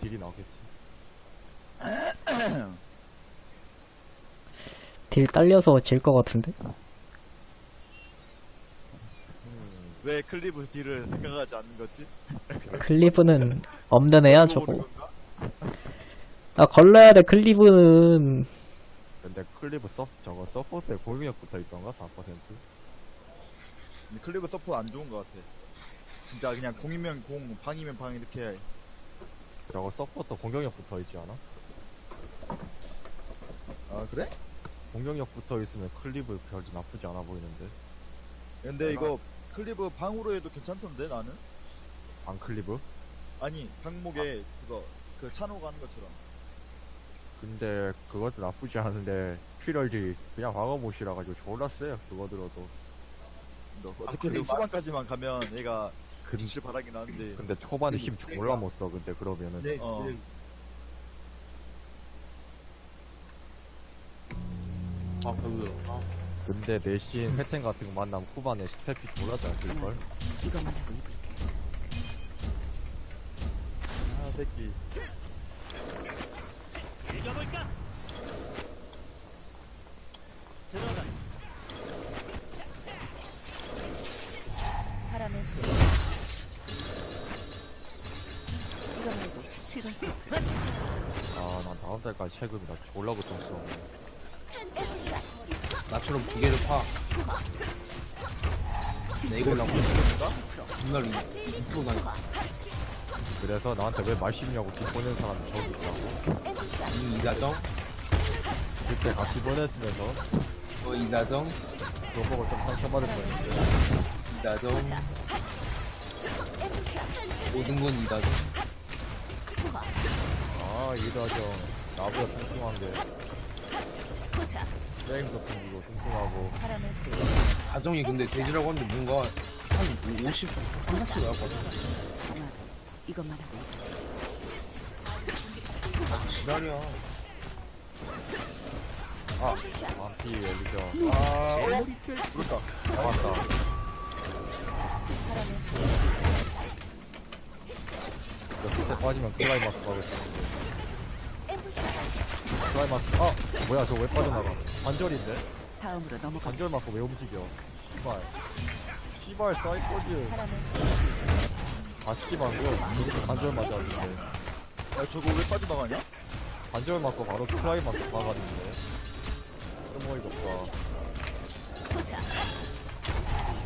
딜이 나오겠지. 딜 딸려서 질 것 같은데? 왜 클리브 딜을 생각하지 않는 거지? 클리브는 없는 애야 저거 건가? 아 걸러야 돼 클리브는 근데 클리브 서 저거 서포트에 공격력 붙어 있던가 4%? 근데 클리브 서포트 안 좋은 것 같아. 진짜 그냥 공이면 공, 방이면 방 이렇게 저거 서포터 공격력 붙어 있지 않아? 아 그래? 공격력 붙어 있으면 클리브 별이 나쁘지 않아 보이는데. 근데 이거 클리브 방으로 해도 괜찮던데 나는? 안 클리브? 아니 방목에 그거 그 찬호 가는 것처럼 근데 그것도 나쁘지 않은데 퀴럴지 그냥 방어못이라 가지고 졸라 세요 그거 들어도. 너 어떻게든 그리고 후반까지만 가면 얘가 근, 빛을 바라긴 하는데 근데 초반에 힘 졸라 못 써. 근데 그러면은 네, 어. 네. 아, 별로요. 아, 근데 내신 회텐 같은 거 만나면 후반에 스태피 졸라 잘 쓸걸? 이것만 하고 입을게. 아 새끼 바람에 아, 난 다음 달까지 세금이라 졸라 고통스러워. 나처럼 두 개를 파. 네 이걸 나고 정말 이프로 나니까 그래서 나한테 왜 말 씹냐고 뒷 보낸 사람이 저기 있다고. 이 이다정, 그때 같이 보냈으면서 또 이다정, 그거 보고 좀 상처받을 뻔했는데. 이다정, 모든 건 이다정. 아, 이다정. 나보다 뚱뚱한 게. 게임도 뚱뚱고 뚱뚱하고. 바람에 쏘. 다정이 근데 돼지라고 하는데 뭔가 한 50, 30도 나올 것 같아. 하나 더. 이것만 하고 입을게. 지랄이야. 아, 완피 엘리정. 아 어? 그렇다 나왔다. 바람에 이 거 밑에 빠지면 클라이막스 가겠었는데. 클라이막스, 아! 뭐야, 저거 왜 빠져나가? 관절인데? 다음으로 넘어가. 관절 맞고 왜 움직여? 시발. 시발, 사이코즈. 바퀴 방금 여기서 관절 맞았는데. 야 저거 왜 빠져나가냐? 관절 맞고 바로 클라이막스 박았는데. 좀 어이가 없다.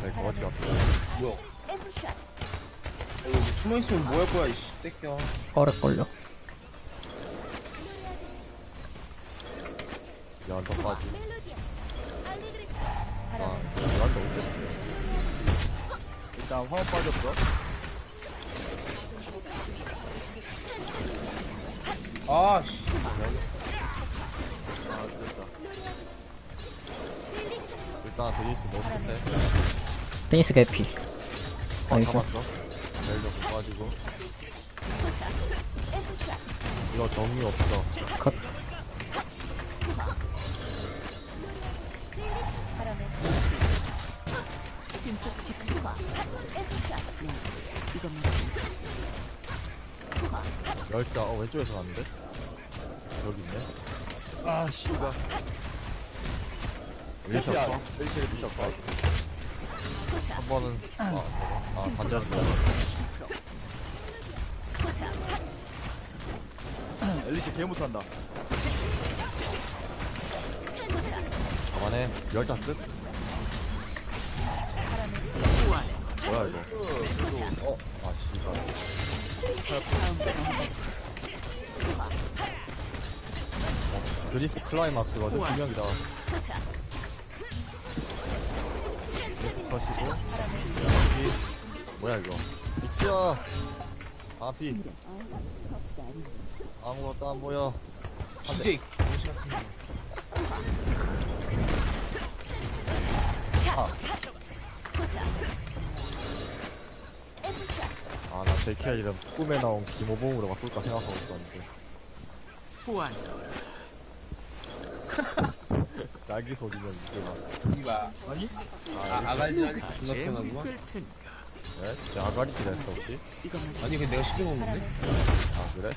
네, 거지 같아. 뭐야. 아, 이거 숨어있으면 뭐 할 거야, 이씨, 새끼야. 오래 걸려 야, 너 빠지. 아, 미란다 어째 일단 화원 빠졌어 아, 씨. 아 됐다 일단 드리스 넣었을 때. 테니스 개피 아, 나이스 잡았어. 빠지고. 이거 정리 없어. 컷. 네. 열자, 어, 왼쪽에서 왔는데? 여기 있네. 아 씨발 리셨어? 멜시를 리셨어. 한 번은, 아. 아, 관절 엘리시 개 못한다 잡아내. 열자 끝. 뭐야, 이거. 어, 아, 씨발. 그리스 클라이막스거든, 두 명이다. 그리스 컷이고. 피. 뭐야, 이거. 미치야. 아, 피. 아무것도 안 보여. 한 대. DJ, 정신 같은 거. 아, 나 제키아 이름 꿈에 나온 김호봉으로 바꿀까 생각하고 있었는데. 날개 소리면 이게 막. 이봐. 아니? 아, 아갈리라니 존나 편하구 만. 네? 제 아가리티 했어, 혹시? 아니, 근데 내가 시킨 건데? 아, 그래?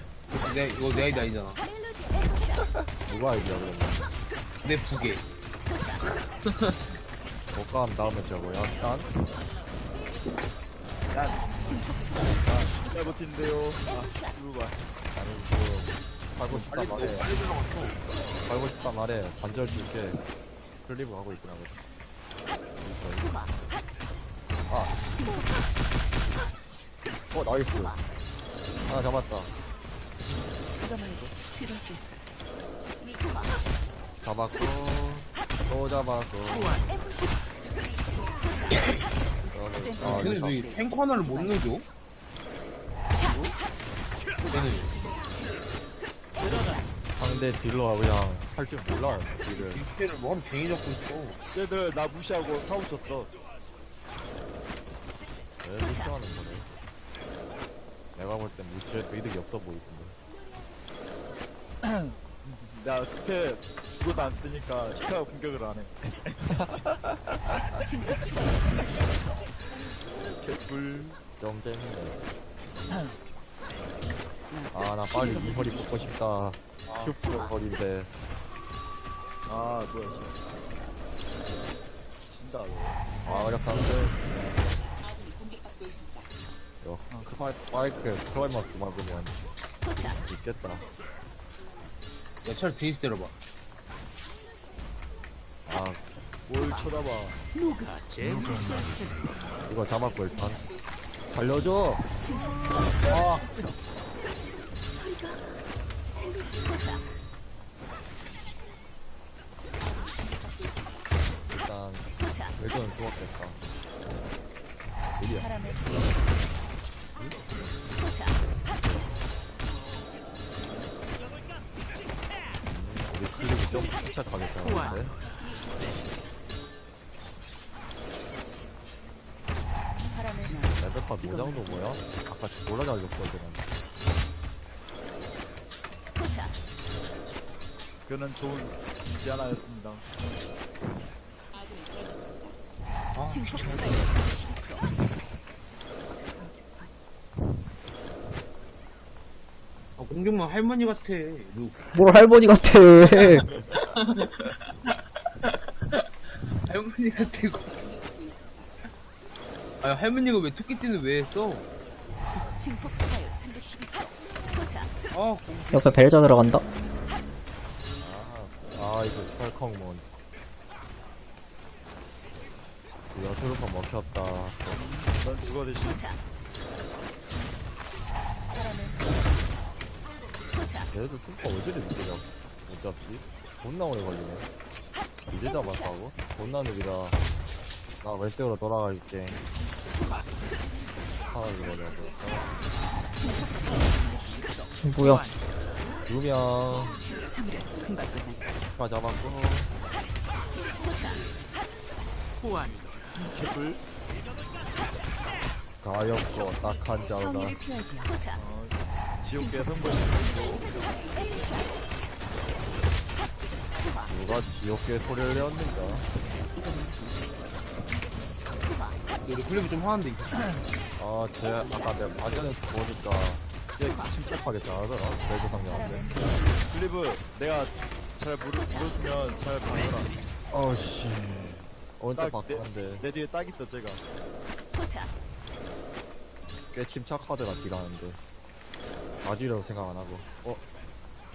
내, 이거 내 아이디 아니잖아. 누가 아이디야 그러면 내 부계. 독감 다음에 저거야 딴? 잘 버틴대요. 아, 누가. 아니 그 살고 싶다 말해. 살고 싶다 말해 반절 줄게 클리브 하고 있구나 그래. 아. 어 나이스 하나 잡았다 말고 치료술. 잡았고 또 잡았고 아 이거 왜 탱커 하나를 못 넣어줘? 상대 딜러가 그냥 할 줄 몰라 딜을 뒷패를 뭐 하루 종일 잡고 있어. 쟤들 나 무시하고 타고 쳤어. 왜 무시하는 거네 내가 볼땐 무시해도 이득이 없어 보이던데 나 스페 그것도 안 쓰니까 히카가 공격을 안 해. 개꿀. 좀 재밌네 아 나 빨리 이 허리 뽑고 싶다 큐프 허리인데 아, 뭐야, 씨. 진다, 너. 아 어렵 상승 마이크 크라이막스 막으면 있겠다. 야, 차라리 데이스 때려봐. 아 뭘 쳐다봐. 이거 잡았고 일단. 살려줘! 일단 일단은 죽었겠다. 어디야? 바람에 우리 클릭이 좀 잘하는데 바람에 레베카 모장도 뭐야? 아까 졸라 잘 줬거든 그는 좋은 디아나였습니다. 아, 아, 공격만 할머니 같아. 룩. 뭘 할머니 같아. 할머니 같아, 이거. 아, 할머니가 왜 토끼띠는 왜 했어? 증폭 추가율 312%. 포착. 아, 공- 옆에 벨저 들어간다. 아 이거 철컹몬 이거 트루퍼 먹혔다 넌 누가 대신. 얘도 트루퍼 어디를 늦게 잡, 못 잡지? 존나 오래 걸리네 이제 잡았다고? 존나 느리다 나 왼쪽으로 돌아갈게 하나 죽어자고 뭐야. 두명 참으려 금방 끝난다. 다 잡았고 개꿀. 가엾고 딱한 자루다 성의를 표하지요. 포착. 어, 지옥계 선보시고 누가 지옥계 소리를 내었는가 우리 클립이 좀 하는데. 아, 쟤 아까 내가 발견해서 보니까 꽤 침착하게 잘하더라. 벨트 상대하는데. 클리브, 내가 잘 물을, 물었으면 잘 봐줘라. 어 씨. 오른쪽 딱 박스한데 내 뒤에 딱 있어, 쟤가. 포착. 꽤 침착하더라 딜하는데. 아지라고 생각 안 하고. 어?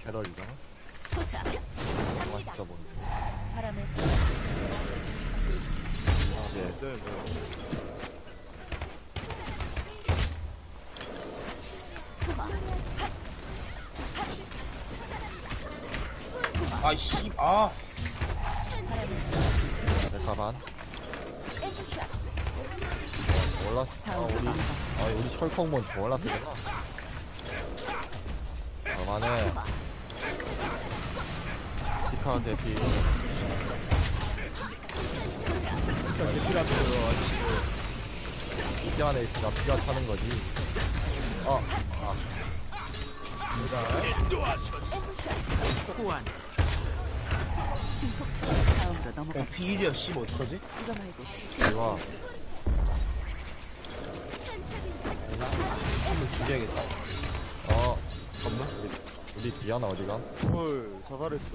캐럴이잖아? 포착. 가만 있어 보네. 바람에 이제 네, 네. 아, 씨, 아. 메카 반. 엔드샷. 몰랐어. 아, 우리, 아, 우리 철컹몬 쓰구나. 그만해. 티카 대피. 피 안에 있으니까 피가 타는 거지. 어, 아, 증폭 추가. 다음으로 넘어가. 어, 비일이야, 씨, 뭐 어떡하지? 이거 말고 이거. 한번 죽여야겠다. 잠깐만. 우리 디아나 어디가? 헐 자살했어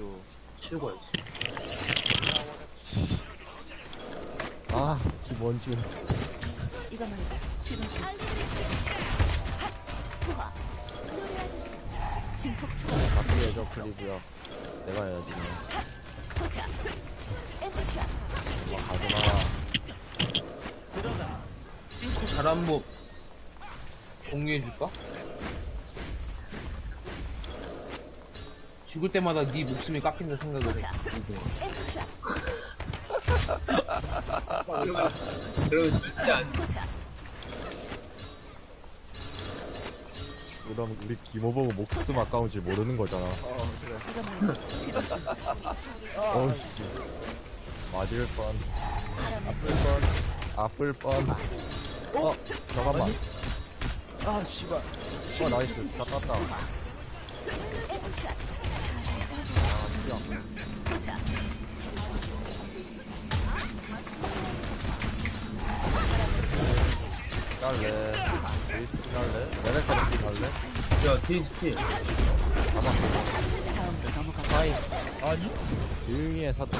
최고야. 아 김원준. 투하. 증폭 투하. 같이 해줘 클리브야 내가 해야지. 뭐 가지마 핑크 잘한 법 공유해줄까? 죽을 때마다 네 목숨이 깎인다 생각을 해. 엔드샷. 그러면 진짜 안. 그럼 우리 김호봉은 목숨 아까운지 모르는 거잖아 어. 어우씨 맞을 뻔 바람에 아플 뻔 어? 잠깐만 아 씨발 어 나이스 다 땄다. 야. 갈래 리스트 갈래? 레벨카드 갈래? 야, 넘어가. 아이, 아니 조용히 해 사또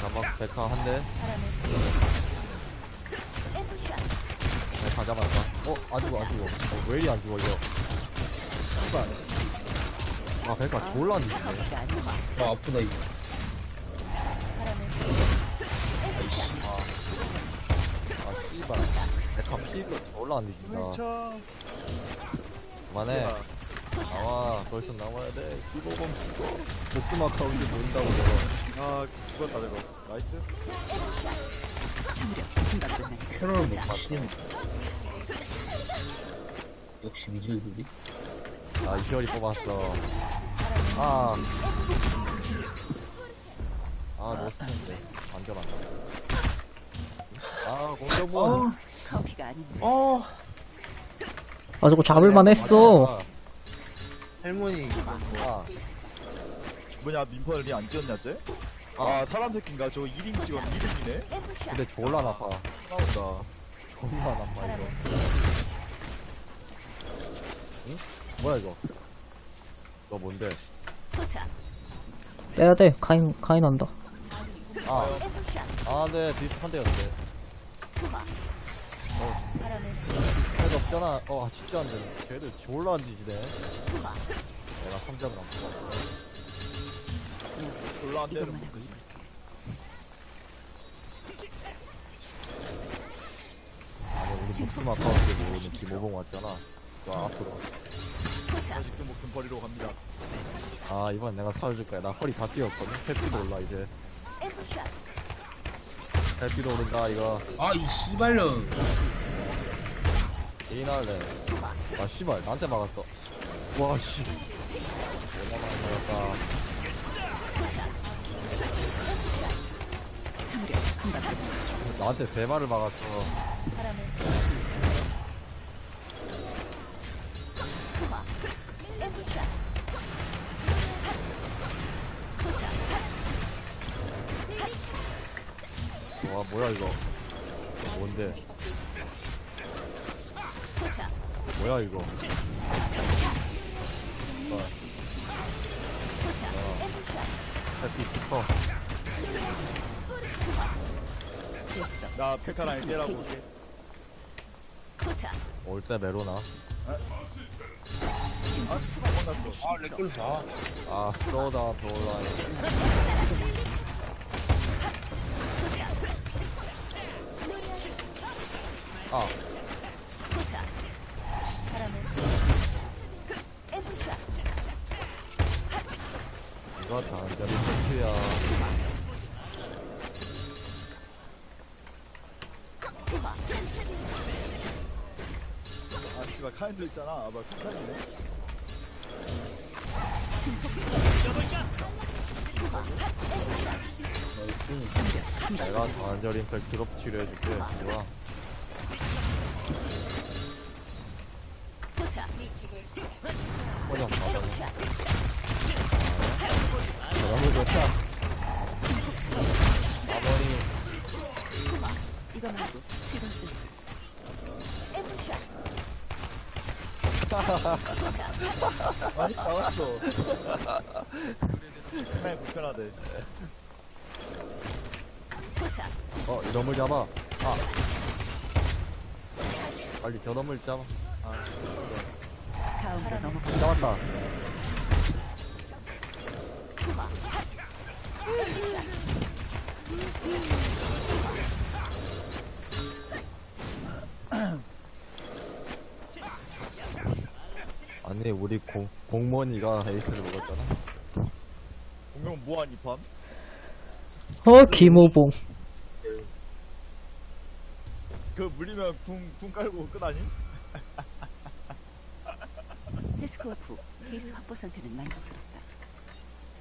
자막 백화 바람에 엔드샷. 백화 잡았다 어? 안 죽어 안 죽어 어, 왜 이리 안 죽어 이거 씨발 아 백화 졸라 아니고 아, 아프다, 이거. 아 씨발. 백화 피가 졸라 안 죽인다. 차 그만해. 나와. 더 이상 나와야 돼. 기보범 죽어 목숨 아까운데 모른다고 저거 아 죽었다 내가. 나이스. 캐롤을 못 맞추는 역시 미즐들이. 아 이시월이 뽑았어 아. 아, 로스인데 안전한다. 아, 공정본. 커피가 아닌데. 어, 아 저거 잡을만 했어 할머니. 아, 뭐냐 민펄이 안 찍었냐 쟤? 아. 아 사람 새끼인가 저거 1인 찍었 1인이네 엔드샷. 근데 졸라 나빠. 나온다 졸라 나빠 이거. 응? 뭐야 이거? 너 뭔데? 포착. 빼야 돼 카인 카인 한다 아. 아, 네, 비슷한데요, 근데. 투하. 바람에 패가 없잖아. 어, 아, 진짜 안 되네. 쟤들 졸라 안 뒤지네. 투하. 내가 3점을 안 뽑아. 졸라 안 되는 거지 아니, 우리 목숨 아까운데 모르는 김호봉 왔잖아. 저 앞으로. 아직도 목숨 버리러 갑니다 아, 이번 내가 살려줄 거야. 나 허리 다 찢었거든. 햇빛도 올라, 이제. 엔드샷. 햇빛도 오른다, 이거. 아, 이 씨발년. 개인할래. 아, 씨발, 나한테 막았어. 와, 씨. 참으려. 금방 끝나니까. 나한테 세 발을 막았어. 바람에 포착. 뭐야, 이거. 햇빛 스퍼. 나 페카랑 깨라고 올게 포착. 올때 메로나. 아, 렉걸 봐. 아, 쏘다, 돌라 아, 포착. 바람에 엔드샷. 이거 단결이 포트야. 투하. 아 씨발 카인도 있잖아 아 뭐야 카인이네 내가 단결 임팩트로 치료해줄게. 좋아. 받아. 엔드샷. 너무 좋다. 이거 말고. 엔드샷. 많이 나왔어. 상당히 불편하대. 포착. 어, 이놈을 잡아. 아. 빨리 저놈을 잡아. 다음으로 넘어. 잡았다. 아니, 우리 공, 공무원이가 에이스를 먹었잖아. 공룡 무한 이판. 어, 김호봉. 그 물리면 궁, 궁 깔고 끝 아니? 데 스크워프. 케이스 확보 상태는 만족스럽다.